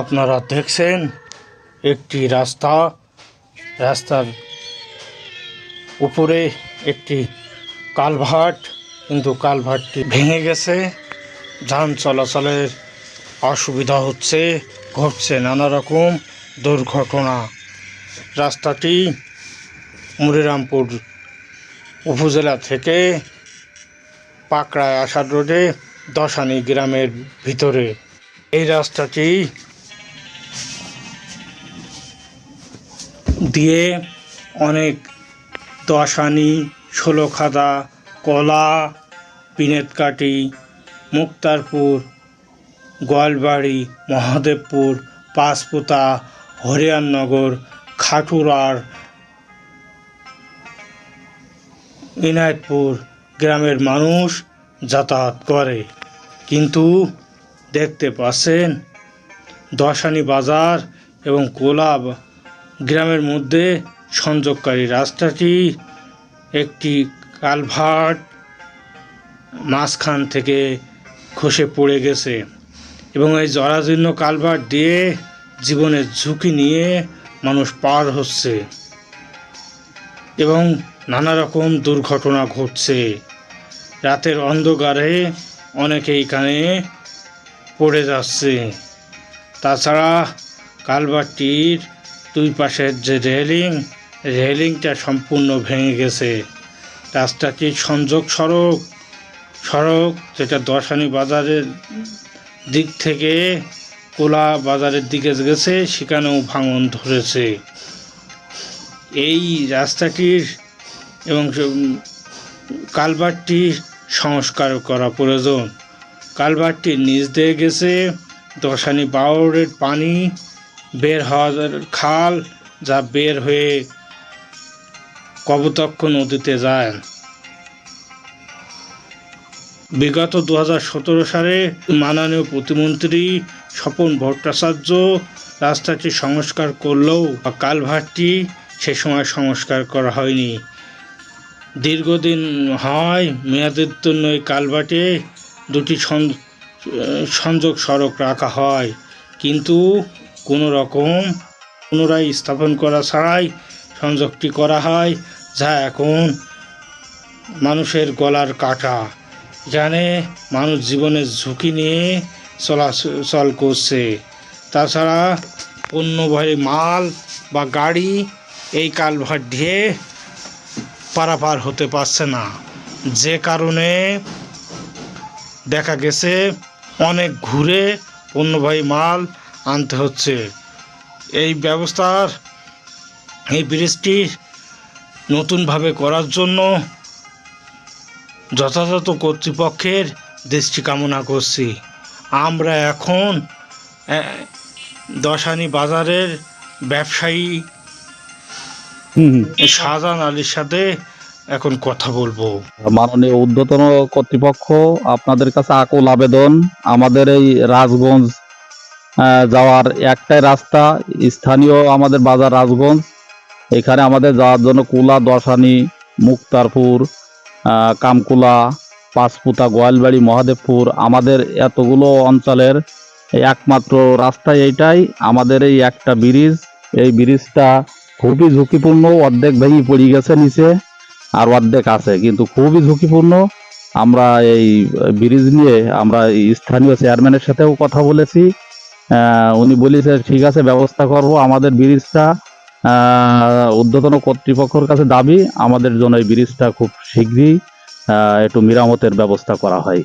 আপনারা দেখছেন একটি রাস্তা। রাস্তার উপরে একটি কালভার্ট, কিন্তু কালভার্টটি ভেঙে গেছে। যান চলাচলের অসুবিধা হচ্ছে, ঘটছে নানা রকম দুর্ঘটনা। রাস্তাটি মুরিরামপুর উপজেলা থেকে পাকড়ায় আসার রোডে দশানি গ্রামের ভিতরে। এই রাস্তাটি দিয়ে অনেক দশানি ষোলোখাদা কলা পিনেতকাটি মুক্তারপুর, গোয়ালবাড়ি, মহাদেবপুর, পাঁচপুতা হরিয়াননগর খাটুরার, ইনায়তপুর গ্রামের মানুষ যাতায়াত করে। কিন্তু দেখতে পাচ্ছেন, দশানি বাজার এবং কোলাব গ্রামের মধ্যে সংযোগকারী রাস্তাটি একটি কালভার্ট মাঝখান থেকে খসে পড়ে গেছে এবং এই জরাজীর্ণ কালভার্ট দিয়ে জীবনের ঝুঁকি নিয়ে মানুষ পার হচ্ছে এবং নানা রকম দুর্ঘটনা ঘটছে। রাতের অন্ধকারে অনেকে এখানে পড়ে যাচ্ছে। তাছাড়া কালভারটির দুই পাশের যে রেলিং, রেলিংটা সম্পূর্ণ ভেঙে গেছে। রাস্তাটি সংযোগ সড়ক? সড়ক যেটা দশানি বাজারের দিক থেকে কোলা বাজারের দিকে গেছে, সেখানেও ভাঙন ধরেছে। এই রাস্তাটির এবং কালভার্টটি সংস্কার করা প্রয়োজন। কালভার্টটির নিচ দিয়ে গেছে দশানি বাউরের পানি বের হওয়ার খাল যা বের হয়ে কবতক্ষ নদীতে যায়। বিগত দু হাজার সতেরো সালে মাননীয় প্রতিমন্ত্রী স্বপন ভট্টাচার্য রাস্তাটি সংস্কার করলেও কালভার্টটি সে সময় সংস্কার করা হয়নি। দীর্ঘদিন হয় মেয়াদের জন্য এই কালভার্টে দুটি সংযোগ সড়ক রাখা হয়। কিন্তু কোনো রকম পুনরায় স্থাপন করা ছাড়াই সংযোগটি করা হয়, যা এখন মানুষের গলার কাটা। এখানে মানুষ জীবনের ঝুঁকি নিয়ে চলাচল করছে। তাছাড়া পণ্যবাহী মাল বা গাড়ি এই কালভার্ট দিয়ে পারাপার হতে পারছে না। যে কারণে দেখা গেছে, অনেক ঘুরে পণ্যবাহী মাল আনতে হচ্ছে। এই ব্যবস্থার এই ব্রিজটি নতুনভাবে করার জন্য যথাযথ কর্তৃপক্ষের দৃষ্টি কামনা করছি। আমরা এখন দশানি বাজারের ব্যবসায়ী শাহজাহান আলীর সাথে এখন কথা বলব। মাননীয় ঊর্ধ্বতন কর্তৃপক্ষ আপনাদের কাছে আকুল আবেদন। আমাদের এই রাজগঞ্জ যাওয়ার একটাই রাস্তা স্থানীয় আমাদের বাজার রাজগঞ্জ। এখানে আমাদের যাওয়ার জন্য কুলা, দশানি, মুক্তারপুর কামকুলা, পাঁচপুতা, গোয়ালবাড়ি, মহাদেবপুর আমাদের এতগুলো অঞ্চলের একমাত্র রাস্তা এইটাই। আমাদের এই একটা ব্রিজ, এই ব্রিজটা খুবই ঝুঁকিপূর্ণ, অর্ধেক ভেঙে পড়ে গেছে নিচে আর অর্ধেক আছে, কিন্তু খুবই ঝুঁকিপূর্ণ। আমরা এই ব্রিজ নিয়ে আমরা স্থানীয় চেয়ারম্যানের সাথেও কথা বলেছি। উনি বলেছে, ঠিক আছে, ব্যবস্থা করব। আমাদের ব্রিজটা ঊর্ধ্বতন কর্তৃপক্ষের কাছে দাবি। আমাদের জন্য এই ব্রিজটা খুব শীঘ্রই একটু মেরামতের ব্যবস্থা করা হয়।